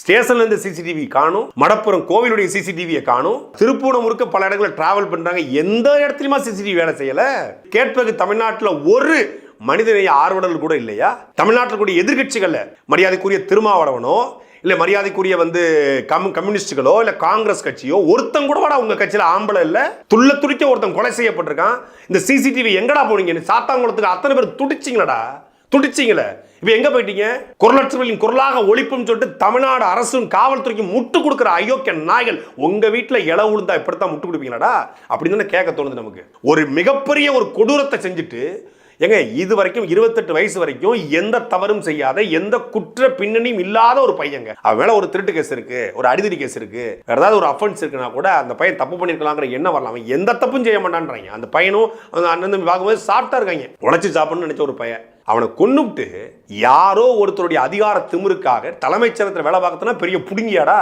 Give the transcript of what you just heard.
ஸ்டேஷன்ல இருந்து சிசிடிவி காணும். மடப்புறம் கோவிலுடைய சிசிடிவியை காணும். திருப்பூணம் முழுக்க பல இடங்களில் டிராவல் பண்றாங்க. எந்த இடத்துலயுமா சிசிடிவி வேலை செய்யல. கேட்பது தமிழ்நாட்டில் ஒரு மனிதநேய ஆர்வலர்கள் கூட இல்லையா? தமிழ்நாட்டில் கூடிய எதிர்கட்சிகள்ல மரியாதைக்குரிய திருமாவளவனோ இல்லை மரியாதைக்குரிய வந்து கம் கம்யூனிஸ்டுகளோ இல்லை காங்கிரஸ் கட்சியோ ஒருத்தன் கூட வாடா உங்கள் கட்சியில் ஆம்பளை இல்லை. துள்ள துடிக்க ஒருத்தன் கொலை செய்யப்பட்டிருக்கான். இந்த சிசிடிவி எங்கடா போனீங்க சாத்தாங்குளத்துக்கு அத்தனை பேர் துடிச்சிங்களடா. துடிச்சிங்களே. இப்போ எங்க போயிட்டீங்க? குரலற்றவர்களின் குரலாக ஒழிப்புன்னு சொல்லிட்டு தமிழ்நாடு அரசும் காவல்துறைக்கும் முட்டு கொடுக்குற அயோக்கிய நாய்கள் உங்க வீட்டுல இல உளுந்தா இப்படித்தான் முட்டு கொடுப்பீங்களாடா? அப்படின்னு தானே கேட்க தோணுது நமக்கு. ஒரு மிகப்பெரிய ஒரு கொடூரத்தை செஞ்சுட்டு ஏங்க இது வரைக்கும் இருபத்தெட்டு வயசு வரைக்கும் எந்த தவறும் செய்யாத எந்த குற்ற பின்னணியும் இல்லாத ஒரு பையங்க. அவன் மேல ஒரு திருட்டு கேஸ் இருக்கு ஒரு அடிதடி கேஸ் இருக்கு வேற ஏதாவது ஒரு அஃபென்ஸ் இருக்குன்னா கூட அந்த பையன் தப்பு பண்ணிருக்கலாங்கிற என்ன வரலாம் அவன் எந்த தப்பும் செய்ய மாட்டான்றாங்க. அந்த பையனும் அந்த அண்ணன் பார்க்கும்போது சாப்பிட்டா இருக்காங்க. உழைச்சி சாப்பிடணும்னு நினைச்ச ஒரு பையன். அவனை கொண்டுட்டு யாரோ ஒருத்தருடைய அதிகார திமிருக்காக தலைமைச் செயலகத்தில் வேலை பார்க்கறதுனா பெரிய புடுங்கியாடா?